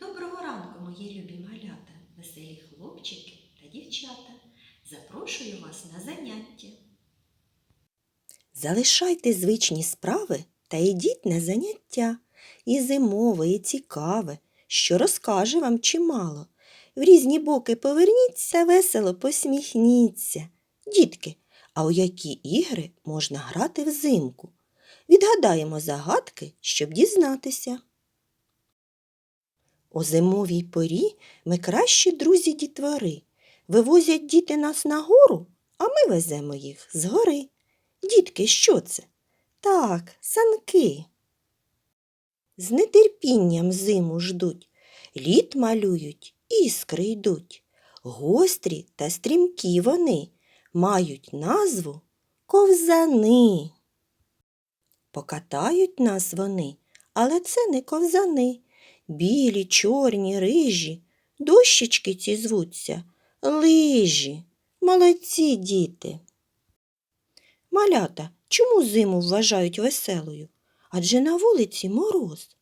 Доброго ранку, мої любі малята, веселі хлопчики та дівчата. Запрошую вас на заняття. Залишайте звичні справи та йдіть на заняття. І зимове, і цікаве, що розкаже вам чимало. В різні боки поверніться, весело посміхніться. Дітки, а у які ігри можна грати взимку? Відгадаємо загадки, щоб дізнатися. У зимовій порі ми кращі друзі дітвори. Вивозять діти нас на гору, а ми веземо їх згори. Дітки, що це? Так, санки. З нетерпінням зиму ждуть, лід малюють, іскри йдуть. Гострі та стрімкі вони мають назву ковзани. Покатають нас вони, але це не ковзани. Білі, чорні, рижі, дощечки ці звуться, лижі. Молодці діти. Малята, чому зиму вважають веселою? Адже на вулиці мороз.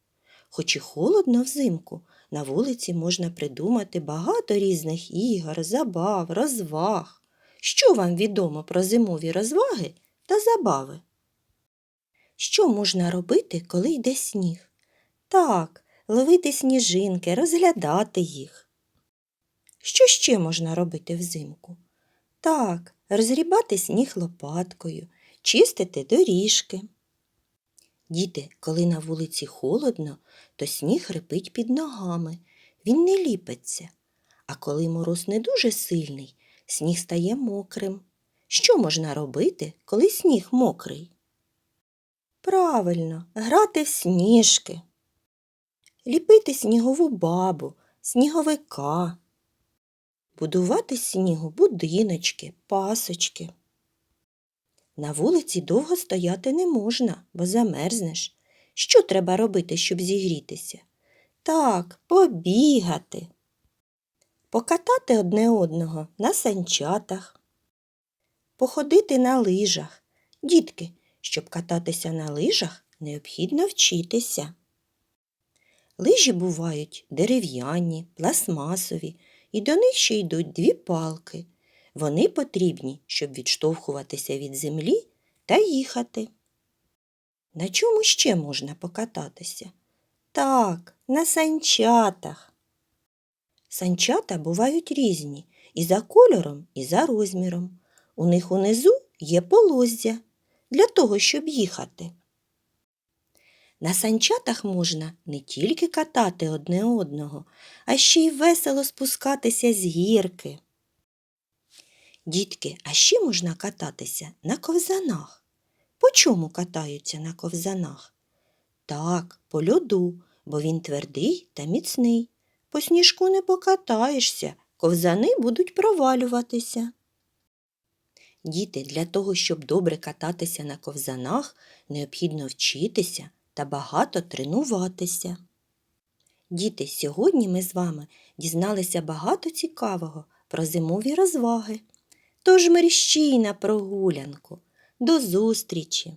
Хоч і холодно взимку, на вулиці можна придумати багато різних ігор, забав, розваг. Що вам відомо про зимові розваги та забави? Що можна робити, коли йде сніг? Так, ловити сніжинки, розглядати їх. Що ще можна робити взимку? Так, розрібати сніг лопаткою, чистити доріжки. Діти, коли на вулиці холодно, то сніг рипить під ногами, він не ліпиться. А коли мороз не дуже сильний, сніг стає мокрим. Що можна робити, коли сніг мокрий? Правильно, грати в сніжки, ліпити снігову бабу, сніговика, будувати снігу будиночки, пасочки. На вулиці довго стояти не можна, бо замерзнеш. Що треба робити, щоб зігрітися? Так, побігати, покатати одне одного на санчатах, походити на лижах. Дітки, щоб кататися на лижах, необхідно вчитися. Лижі бувають дерев'яні, пластмасові, і до них ще йдуть дві палки. Вони потрібні, щоб відштовхуватися від землі та їхати. На чому ще можна покататися? Так, на санчатах. Санчата бувають різні і за кольором, і за розміром. У них унизу є полоззя для того, щоб їхати. На санчатах можна не тільки катати одне одного, а ще й весело спускатися з гірки. Дітки, а ще можна кататися на ковзанах. По чому катаються на ковзанах? Так, по льоду, бо він твердий та міцний. По сніжку не покатаєшся, ковзани будуть провалюватися. Діти, для того, щоб добре кататися на ковзанах, необхідно вчитися та багато тренуватися. Діти, сьогодні ми з вами дізналися багато цікавого про зимові розваги. Тож мерщій на прогулянку. До зустрічі!